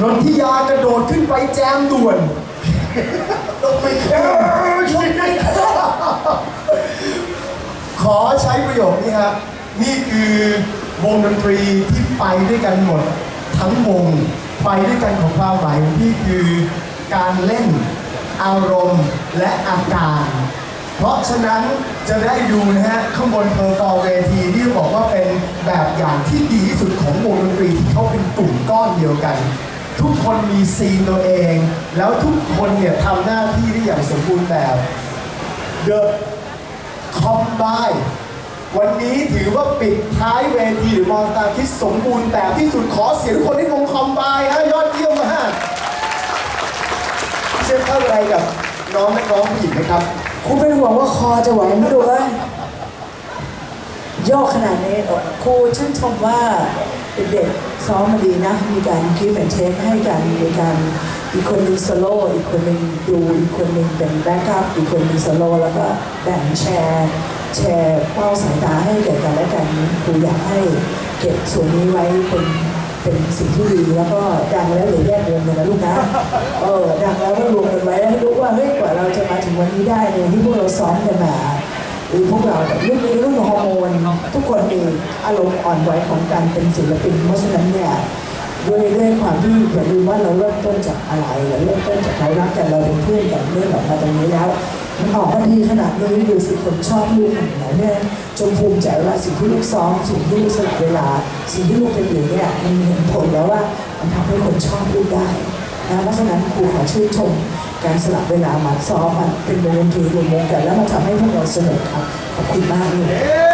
นนทิยากระโดดขึ้นไปแจมด่วนต้องไปแค่ อใช้ประโยคนี้ฮะ นี่คือวงดนตรีที่ไปด้วยกันหมด ทั้งวงไปด้วยกันของความหมายของพี่คือการเล่นอารมณ์และอาการ เพราะฉะนั้นจะได้ดูนะฮะ ข้างบนเพอร์ฟอร์เวทีที่บอกว่าเป็นแบบอย่างที่ดีที่สุดของวงดนตรีที่เขาเป็นกลุ่มก้อนเดียวกัน ทุกคนมีซีนตัวเอง แล้วทุกคนเนี่ยทำหน้าที่ได้อย่างสมบูรณ์แบบ The Combine วันนี้ถือว่าปิดท้ายเวทีหรือมอนสตาร์ที่สมบูรณ์แบบที่สุดขอเสียงทุกคนให้วงคอมบายฮะยอดเยี่ยมมากเชื่เข้าอะไรกับน้องนักร้องผู้หญิงไหมครับครูเป็นห่วงว่าคอจะไหวไหมดูเอ้ยโยกขนาดนี้ครูชื่นชมว่าเด็กๆซ้อมมาดีนะ มีการคิดแอนเทคให้กันมีการ อีกคนนึงโซโล่อีกคนนึงดูอีกคนนึงเป็นแบ็กอัพอีกคนนึงโซโล่แล้วก็แบ่งแชร์แชร์เป้าสายตาให้แก่กันและกันครูอยากให้เก็บส่วนนี้ไว้เป็นเป็นสิ่งที่ดีแล้วก็ดังแล้วอย่าแยกรวมกันนะลูกนะเออดังแล้วก็รวมกันไว้แล้วให้รู้ว่าเฮ้ยกว่าเราจะมาถึงวันนี้ได้เนี่ยที่พวกเราซ้อมกันมาหรือพวกเราแบบรุ่นนี้รุ่นฮอร์โมนทุกคนมีอารมณ์อ่อนไหวของการเป็นศิลปินเพราะฉะนั้นเนี่ย ด้วยด้วยความที่อย่าลืมว่าเราเริ่มต้นจากอะไรเราเริ่มต้นจากเรารักกันเราเป็นเพื่อนกันเรื่องออกมาตรงนี้แล้วมันออกมาดีขนาดนี้ดูสิคนชอบลูกขนาดไหนเนี่ยจงภูมิใจว่าสิ่งที่ลูกซ้อมสิ่งที่ลูกสละเวลา สิ่งที่ลูกเป็นอยู่เนี่ยมันเห็นผลแล้วว่ามันทำให้คนชอบลูกได้นะเพราะฉะนั้นครูขอชื่นชมการสลับเวลามาซ้อมมันเป็นวงดนตรีรวมวงกันแล้วมาทำให้พวกเราสนุกครับขอบคุณมากเลย